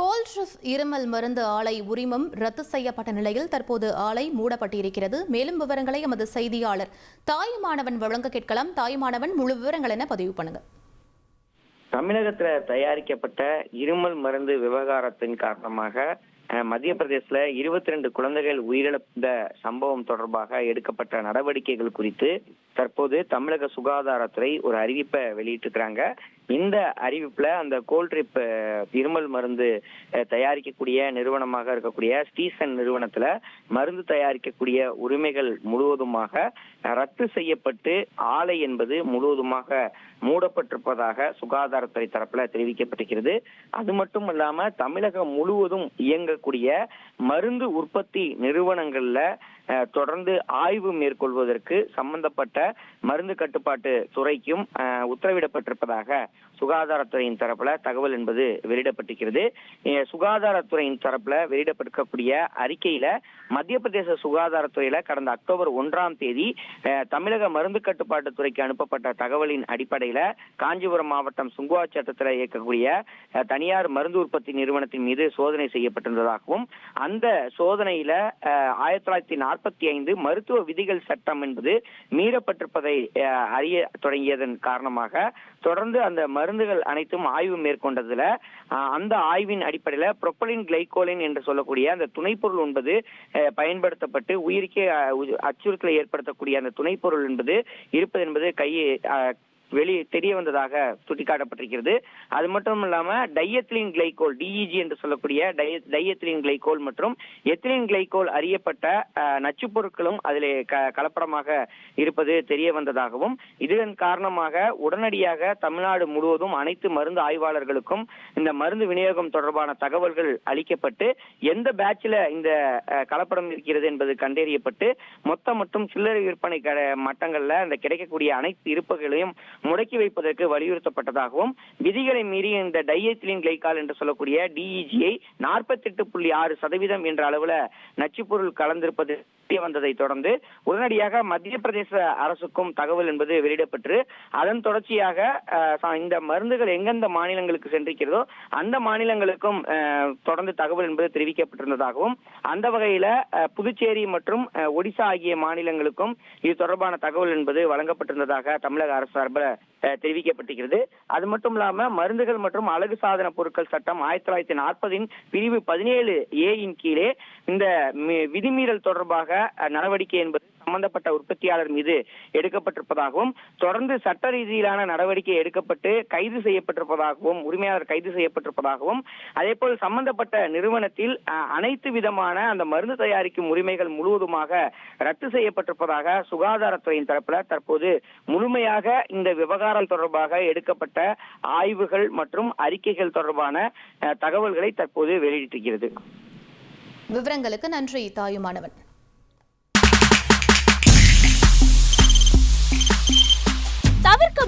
கோல்ட்ரஸ் இருமல் மருந்து ஆலை உரிமம் ரத்து செய்யப்பட்ட நிலையில் தற்போது ஆலை மூடப்பட்டிருக்கிறது. மேலும் விவரங்களை எமது செய்தியாளர் தாயுமானவன் வழங்க கேட்கலாம். தாயுமானவன் முழு விவரங்கள் என பதிவு பண்ணுங்க. தமிழகத்துல தயாரிக்கப்பட்ட இருமல் மருந்து விவகாரத்தின் காரணமாக அஹ், மத்திய பிரதேசல இருபத்தி ரெண்டு குழந்தைகள் உயிரிழந்த சம்பவம் தொடர்பாக எடுக்கப்பட்ட நடவடிக்கைகள் குறித்து தற்போது தமிழக சுகாதாரத்துறை ஒரு அறிவிப்பை வெளியிட்டிருக்கிறாங்க. இந்த அறிவிப்புல அந்த கோல்ட்ரிப் இருமல் மருந்து தயாரிக்கக்கூடிய நிறுவனமாக இருக்கக்கூடிய ஸ்டீசன் நிறுவனத்துல மருந்து தயாரிக்கக்கூடிய உரிமைகள் முழுவதுமாக ரத்து செய்யப்பட்டு ஆலை என்பது முழுவதுமாக மூடப்பட்டிருப்பதாக சுகாதாரத்துறை தரப்புல தெரிவிக்கப்பட்டிருக்கிறது. அது மட்டும் இல்லாம தமிழகம் முழுவதும் இயங்கக்கூடிய மருந்து உற்பத்தி நிறுவனங்கள்ல தொடர்ந்து ஆய்வு மேற்கொள்வதற்கு சம்பந்தப்பட்ட மருந்து கட்டுப்பாட்டு துறைக்கும் உத்தரவிடப்பட்டிருப்பதாக சுகாதாரத்துறையின் தரப்புல தகவல் என்பது வெளியிடப்பட்டிருக்கிறது. சுகாதாரத்துறையின் தரப்புல வெளியிடப்பட்டிருக்கக்கூடிய அறிக்கையில மத்திய பிரதேச சுகாதாரத்துறையில கடந்த அக்டோபர் ஒன்றாம் தேதி தமிழக மருந்து கட்டுப்பாட்டு துறைக்கு அனுப்பப்பட்ட தகவலின் அடிப்படையில காஞ்சிபுரம் மாவட்டம் சுங்குவா சட்டத்தில் இயக்கக்கூடிய தனியார் மருந்து உற்பத்தி நிறுவனத்தின் மீது சோதனை செய்யப்பட்டிருந்ததாகவும் அந்த சோதனையில ஆயிரத்தி தொள்ளாயிரத்தி நாற்பத்தி ஐந்து மருத்துவ விதிகள் சட்டம் என்பது மீறப்பட்டிருப்பதை அறிய தொடங்கியதன் காரணமாக தொடர்ந்து அந்த மருந்துகள் அனைத்தும் ஆய்வு மேற்கொண்டதுல அந்த ஆய்வின் அடிப்படையில புரொப்பலின் கிளைகோலின் என்று சொல்லக்கூடிய அந்த துணைப்பொருள் என்பது பயன்படுத்தப்பட்டு உயிருக்கே அச்சுறுத்தலை ஏற்படுத்தக்கூடிய அந்த துணைப்பொருள் என்பது இருப்பது என்பது கையை வெளி தெரிய வந்ததாக சுட்டிக்காட்டப்பட்டிருக்கிறது. அது மட்டும் இல்லாம டையத்லின் கிளைகோல் டிஇஜி என்று சொல்லக்கூடிய டை- டையத்லின் கிளைகோல் மற்றும் எத்திலின் கிளைகோல் அறியப்பட்ட நச்சு பொருட்களும் அதில் க- கலப்படமாக இருப்பது தெரிய வந்ததாகவும் இதன் காரணமாக உடனடியாக தமிழ்நாடு முழுவதும் அனைத்து மருந்து ஆய்வாளர்களுக்கும் இந்த மருந்து விநியோகம் தொடர்பான தகவல்கள் அளிக்கப்பட்டு எந்த பேட்சில் இந்த கலப்படம் இருக்கிறது என்பது கண்டறியப்பட்டு மொத்த மற்றும் சில்லறை விற்பனை கட மட்டங்கள்ல அந்த கிடைக்கக்கூடிய அனைத்து இருப்புகளையும் முடக்கி வைப்பதற்கு வலியுறுத்தப்பட்டதாகவும் விதிகளை மீறி இந்த டைஎத்திலின் கிளைகால் என்று சொல்லக்கூடிய டிஇஜியை நாற்பத்தி எட்டு புள்ளி ஆறு சதவீதம் என்ற அளவுல நச்சுப்பொருள் கலந்திருப்பது வந்ததை தொடர்ந்து உடனடியாக மத்திய பிரதேச அரசுக்கும் தகவல் என்பது வெளியிடப்பட்டு அதன் தொடர்ச்சியாக இந்த மருந்துகள் எந்தெந்த மாநிலங்களுக்கு சென்றிருக்கிறதோ அந்த மாநிலங்களுக்கும் தொடர்ந்து தகவல் என்பது தெரிவிக்கப்பட்டிருந்ததாகவும் அந்த வகையில புதுச்சேரி மற்றும் ஒடிசா ஆகிய மாநிலங்களுக்கும் இது தொடர்பான தகவல் என்பது வழங்கப்பட்டிருந்ததாக தமிழக அரசு சார்பில் தெரிவிக்கப்பட்டிருக்கிறது. அது மட்டும் இல்லாம மருந்துகள் மற்றும் அழகு சாதன பொருட்கள் சட்டம் ஆயிரத்தி தொள்ளாயிரத்தி நாற்பதின் பிரிவு பதினேழு ஏயின் கீழே இந்த விதிமீறல் தொடர்பாக நடவடிக்கை என்பது சம்பந்தப்பட்ட உற்பத்தியாளர் மீது எடுக்கப்பட்டிருப்பதாகவும் தொடர்ந்து சட்ட ரீதியிலான நடவடிக்கை எடுக்கப்பட்டு கைது செய்யப்பட்டிருப்பதாகவும் உரிமையாளர் கைது செய்யப்பட்டிருப்பதாகவும் அதே போல் சம்பந்தப்பட்ட நிறுவனத்தில் அனைத்து விதமான அந்த மருந்து தயாரிக்கும் உரிமைகள் முழுவதுமாக ரத்து செய்யப்பட்டிருப்பதாக சுகாதாரத்துறையின் தரப்பில் தற்போது முழுமையாக இந்த விவகாரம் தொடர்பாக எடுக்கப்பட்ட ஆய்வுகள் மற்றும் அறிக்கைகள் தொடர்பான தகவல்களை தற்போது வெளியிட்டிருக்கிறது. விவரங்களுக்கு நன்றி தாயுமானவன்.